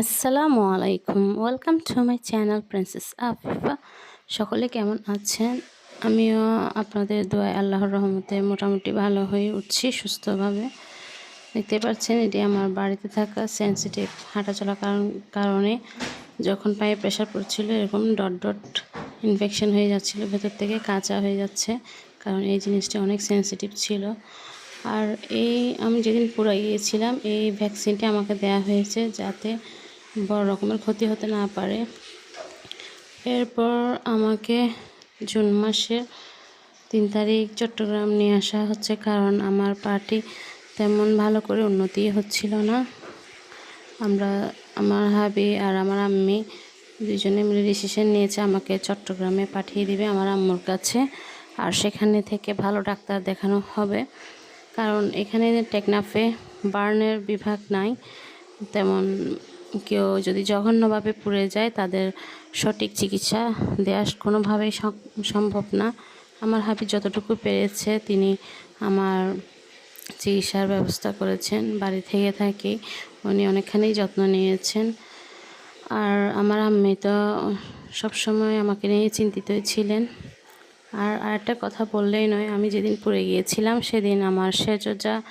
আসসালামু আলাইকুম। Welcome to my channel princess Afifa সকলে কেমন আছেন? আমিও আপনাদের দোয়ায় আল্লাহর রহমতে মোটামুটি ভালো হয়ে উঠছি সুস্থভাবে। দেখতে পাচ্ছেন, এটি আমার বাড়িতে থাকা সেন্সিটিভ হাঁটাচলা কারণ, কারণে যখন পায়ে প্রেশার পড়ছিল, এরকম ডট ডট ইনফেকশন হয়ে যাচ্ছিল, ভেতর থেকে কাঁচা হয়ে যাচ্ছে, কারণ এই জিনিসটা অনেক সেন্সিটিভ ছিল। আর এই, আমি যেদিন পুরো গিয়েছিলাম এই ভ্যাকসিনটি আমাকে দেয়া হয়েছে যাতে বড় রকমের ক্ষতি হতে না পারে। এরপর আমাকে জুন মাসের তিন তারিখ চট্টগ্রাম নিয়ে আসা হচ্ছে কারণ আমার পার্টি তেমন ভালো করে উন্নতি হচ্ছিল না। আমরা, আমার হাবি আর আমার আম্মি দুজনে মিলে ডিসিশন নিয়েছে আমাকে চট্টগ্রামে পাঠিয়ে দিবে আমার আম্মুর কাছে। আর সেখানে থেকে ভালো ডাক্তার দেখানো হবে। কারণ এখানে টেকনাফে বার্নের বিভাগ নাই, তেমন কেউ যদি জঘন্যভাবে পুড়ে যায়, তাদের সঠিক চিকিৎসা দেওয়া কোনোভাবেই সম্ভব না। আমার হাবি যতটুকু পেরেছে, তিনি আমার চিকিৎসার ব্যবস্থা করেছেন, বাড়ি থেকে থাকি। উনি অনেকখানি যত্ন নিয়েছেন। আর আমার আম্মি তো সবসময় আমাকে নিয়ে চিন্তিতই ছিলেন। আর আরেকটা কথা বললেই নয়, আমি যেদিন পড়ে গিয়েছিলাম, সেদিন আমার সেজজা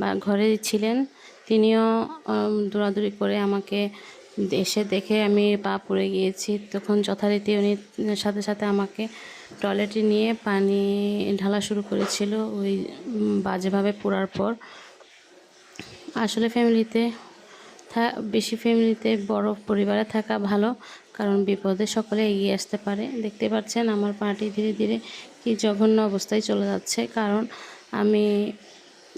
বা ঘরে ছিলেন। তিনিও দৌড়াদৌড়ি করে আমাকে এসে দেখে আমি পা পড়ে গিয়েছি। তখন যথারীতি উনি সাথে সাথে আমাকে টয়লেটে নিয়ে পানি ঢালা শুরু করেছিল। ওই বাজেভাবে পোড়ার পর। আসলে ফ্যামিলিতে বেশি ফ্যামিলিতে বড় পরিবারে থাকা ভালো, কারণ বিপদে সকলে এগিয়ে আসতে পারে। দেখতে পাচ্ছেন আমার পাটি ধীরে ধীরে কি জঘন্য অবস্থায় চলে যাচ্ছে। কারণ আমি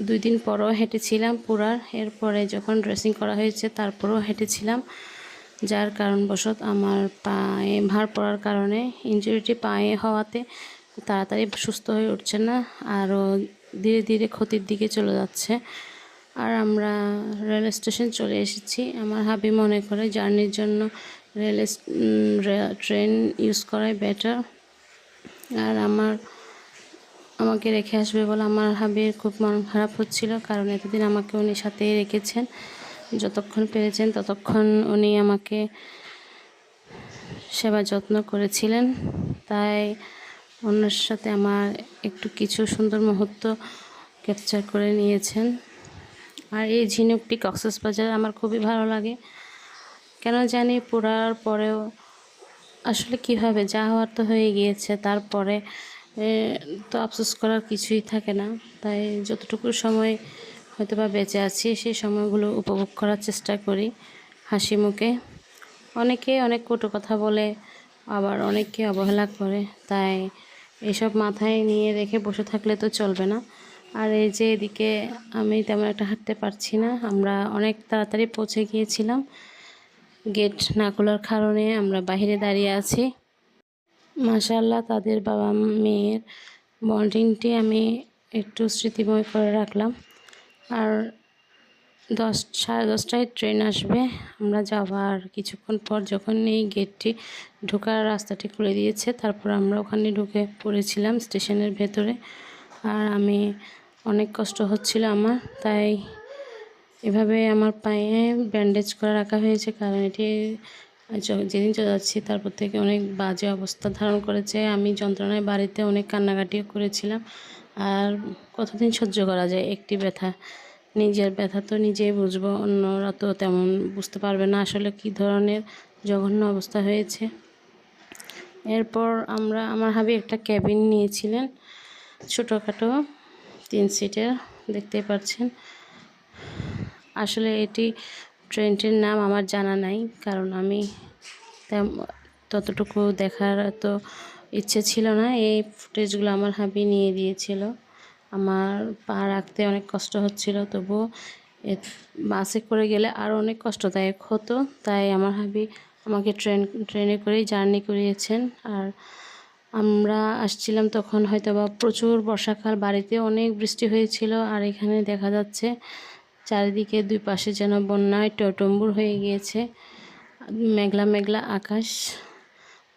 দুই দিন পরও হেঁটেছিলাম পুরার। এরপরে যখন ড্রেসিং করা হয়েছে, তারপরেও হেঁটেছিলাম। যার কারণবশত আমার পায়ে ভার পড়ার কারণে ইঞ্জুরিটি পায়ে হওয়াতে তাড়াতাড়ি সুস্থ হয়ে উঠছে না, আরও ধীরে ধীরে ক্ষতির দিকে চলে যাচ্ছে। আর আমরা রেল স্টেশন চলে এসেছি। আমার হাবি মনে করে জার্নির জন্য রেল ট্রেন ইউজ করাই বেটার আর আমার আমাকে রেখে আসবে বলে আমার হাবির খুব মন খারাপ হচ্ছিল, কারণ এতদিন আমাকে উনি সাথে রেখেছেন। যতক্ষণ পেরেছেন ততক্ষণ উনি আমাকে সেবা যত্ন করেছিলেন। তাই অন্যের সাথে আমার একটু কিছু সুন্দর মুহূর্ত ক্যাপচার করে নিয়েছেন। আর এই ঝিনুকটি কক্সেস বাজার আমার খুবই ভালো লাগে। কেন জানি পোড়ার পরেও আসলে কীভাবে, যা হওয়ার তো হয়ে গিয়েছে। তারপরে তো আফসোস করার কিছুই থাকে না। তাই যতটুকু সময় হয়তো বা বেঁচে আছি, সেই সময়গুলো উপভোগ করার চেষ্টা করি হাসি মুখে। অনেকে অনেক কটু কথা বলে, আবার অনেককে অবহেলা করে। তাই এসব মাথায় নিয়ে রেখে বসে থাকলে তো চলবে না। আর এই যে এদিকে আমি তেমন একটা হাঁটতে পারছি না। আমরা অনেক তাড়াতাড়ি পৌঁছে গিয়েছিলাম। গেট না খোলার কারণে আমরা বাহিরে দাঁড়িয়ে আছি। মাশাল্লাহ তাদের বাবা মেয়ের বন্ডিংটি আমি একটু স্মৃতিময় করে রাখলাম। আর দশ, সাড়ে দশটায় ট্রেন আসবে, আমরা যাওয়ার কিছুক্ষণ পর যখন এই গেটটি ঢোকার রাস্তাটি খুলে দিয়েছে, তারপর আমরা ওখানে ঢুকে পড়েছিলাম স্টেশনের ভেতরে। আর আমি, অনেক কষ্ট হচ্ছিল আমার, তাই এভাবে আমার পায়ে ব্যান্ডেজ করে রাখা হয়েছে, কারণ এটি যেদিন চলে যাচ্ছি, তারপর থেকে অনেক বাজে অবস্থা ধারণ করেছে। আমি যন্ত্রণায় বাড়িতে অনেক কান্নাকাটিও করেছিলাম। আর কতদিন সহ্য করা যায়? একটি ব্যথা। নিজের ব্যথা তো নিজেই বুঝব, অন্যরা তো তেমন বুঝতে পারবে না আসলে কি ধরনের জঘন্য অবস্থা হয়েছে। এরপর আমরা, আমার হাবি একটা ক্যাবিন নিয়েছিলেন, ছোটোখাটো তিন সিটের দেখতে পাচ্ছেন। আসলে এটি ট্রেনটির নাম আমার জানা নাই, কারণ আমি ততটুকু দেখার তো ইচ্ছে ছিল না। এই ফুটেজগুলো আমার হাবি নিয়ে দিয়েছিল। আমার পা রাখতে অনেক কষ্ট হচ্ছিল তবুও বাসে করে গেলে আরও অনেক কষ্টদায়ক হতো। তাই আমার হাবি আমাকে ট্রেন, ট্রেনে করেই জার্নি করিয়েছেন। আর আমরা আসছিলাম তখন হয়তো বা প্রচুর বর্ষাকাল, বাড়িতে অনেক বৃষ্টি হয়েছিল। আর এখানে দেখা যাচ্ছে চারিদিকে দুই পাশে যেন বন্যায় টটম্বুর হয়ে গিয়েছে। মেঘলা মেঘলা আকাশ।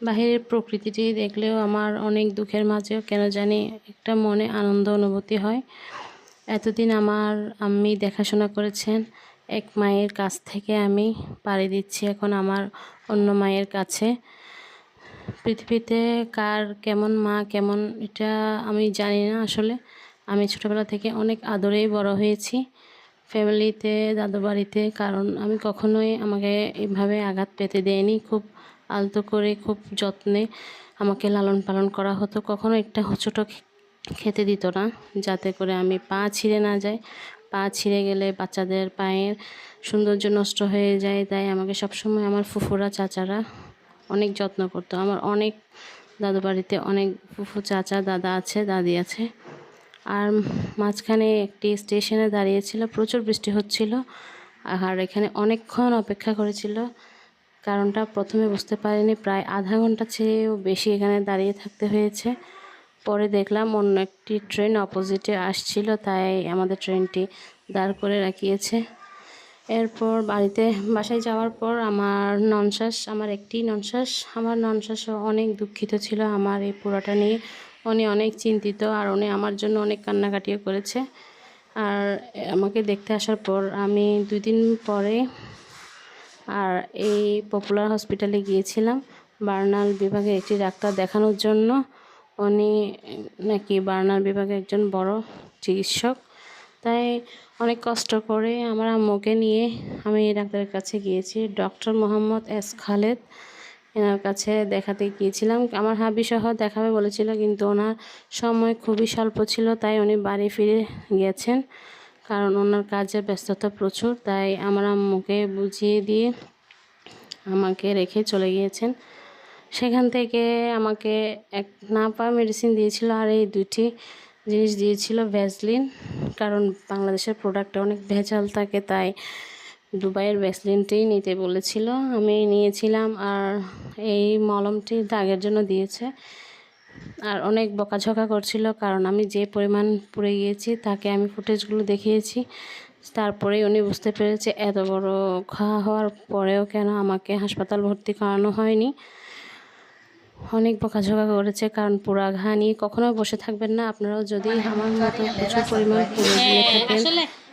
বাহিরের প্রকৃতিটি দেখলেও আমার অনেক দুঃখের মাঝেও কেন জানি একটা মনে আনন্দ অনুভূতি হয়। এতদিন আমার আম্মি দেখাশোনা করেছেন, এক মায়ের কাছ থেকে আমি পাড়ি দিচ্ছি এখন আমার অন্য মায়ের কাছে। পৃথিবীতে কার কেমন মা কেমন এটা আমি জানি না আসলে। আমি ছোটোবেলা থেকে অনেক আদরেই বড় হয়েছি। ফ্যামিলিতে দাদু বাড়িতে কারণ আমি কখনোই আমাকে এভাবে আঘাত পেতে দেয়নি। খুব আলতো করে, খুব যত্নে আমাকে লালন পালন করা হতো। কখনো একটা ছোটো খেতে দিত না, যাতে করে আমি পা ছিঁড়ে না যায় পা ছিঁড়ে গেলে বাচ্চাদের পায়ের সৌন্দর্য নষ্ট হয়ে যায়, তাই আমাকে সবসময় আমার ফুফুরা, চাচারা অনেক যত্ন করতো। আমার অনেক দাদু বাড়িতে অনেক ফুফু, চাচা, দাদা আছে, দাদি আছে। আর মাঝখানে একটি স্টেশনে দাঁড়িয়েছিল, প্রচুর বৃষ্টি হচ্ছিল, আর এখানে অনেকক্ষণ অপেক্ষা করেছিল। কারণটা প্রথমে বুঝতে পারিনি, প্রায় আধা ঘণ্টা চেয়েও বেশি এখানে দাঁড়িয়ে থাকতে হয়েছে। পরে দেখলাম অন্য একটি ট্রেন অপোজিটে আসছিল, তাই আমাদের ট্রেনটি দাঁড় করে রাখিয়েছে। এরপর বাড়িতে, বাসায় যাওয়ার পর আমার ননশ্বাস আমার একটি ননশ্বাস আমার ননশ্বাসও অনেক দুঃখিত ছিল আমার এই পুরোটা নিয়ে। উনি অনেক চিন্তিত আর উনি আমার জন্য অনেক কান্নাকাটিও করেছে। আর আমাকে দেখতে আসার পর আমি দুই দিন পরে আর এই পপুলার হসপিটালে গিয়েছিলাম। বার্নাল বিভাগে একটি ডাক্তার দেখানোর জন্য। উনি নাকি বার্নাল বিভাগে একজন বড় চিকিৎসক। তাই অনেক কষ্ট করে আমার আম্মুকে নিয়ে আমি ডাক্তারের কাছে গিয়েছি। Doctor Mohammad S Khaled. এনার কাছে দেখাতে গিয়েছিলাম। আমার হাবি সহ দেখাবে বলেছিল, কিন্তু ওনার সময় খুবই স্বল্প ছিল, তাই উনি বাড়ি ফিরে গিয়েছেন কারণ ওনার কাজের ব্যস্ততা প্রচুর, তাই আমার আম্মুকে বুঝিয়ে দিয়ে আমাকে রেখে চলে গিয়েছেন। সেখান থেকে আমাকে এক না পাওয়া মেডিসিন দিয়েছিল, আর এই দুটি জিনিস দিয়েছিল ভ্যাসলিন কারণ বাংলাদেশের প্রোডাক্টে অনেক ভেজাল থাকে, তাই দুবাইয়ের ভ্যাসলিনটাই নিতে বলেছিল। আমি নিয়েছিলাম আর এই মলমটি দাগের জন্য দিয়েছে। আর অনেক বকাঝকা করছিল কারণ আমি যে পরিমাণ পুড়ে গিয়েছি তাকে আমি ফুটেজগুলো দেখিয়েছি। তারপরে উনি বুঝতে পেরেছে এত বড় খাওয়া হওয়ার পরেও কেন আমাকে হাসপাতাল ভর্তি করানো হয়নি। অনেক বকাঝকা করেছে কারণ পোড়া ঘা নিয়ে কখনো বসে থাকবেন না। আপনারাও যদি আমার মতো প্রচুর পরিমাণ দিয়ে থাকেন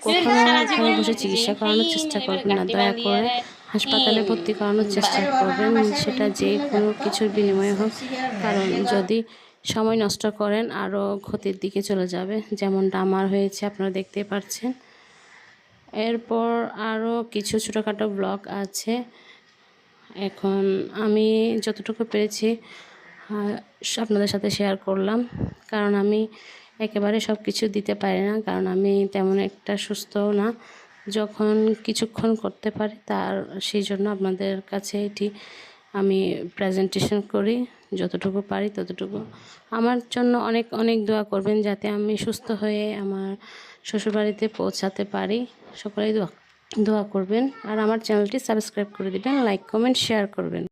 কখনো বসে চিকিৎসা করানোর চেষ্টা করবেন না দয়া করে হাসপাতালে ভর্তি করানোর চেষ্টা করবেন সেটা যে কোনো কিছুর বিনিময়ে হোক কারণ যদি সময় নষ্ট করেন আরও ক্ষতির দিকে চলে যাবে যেমনটা আমার হয়েছে আপনারা দেখতে পাচ্ছেন। এরপর আরও কিছু ছোটোখাটো ব্লগ আছে। এখন আমি যতটুকু পেরেছি আপনাদের সাথে শেয়ার করলাম কারণ আমি একেবারে সব কিছু দিতে পারি না, কারণ আমি তেমন একটা সুস্থও না। যখন কিছুক্ষণ করতে পারি তার, সেই জন্য আপনাদের কাছে এটি আমি প্রেজেন্টেশন করি, যতটুকু পারি ততটুকু। আমার জন্য অনেক অনেক দোয়া করবেন যাতে আমি সুস্থ হয়ে আমার শ্বশুরবাড়িতে পৌঁছাতে পারি। সকলেই দোয়া দোয়া করবেন। আর আমার চ্যানেলটি সাবস্ক্রাইব করে দেবেন লাইক কমেন্ট শেয়ার করবেন।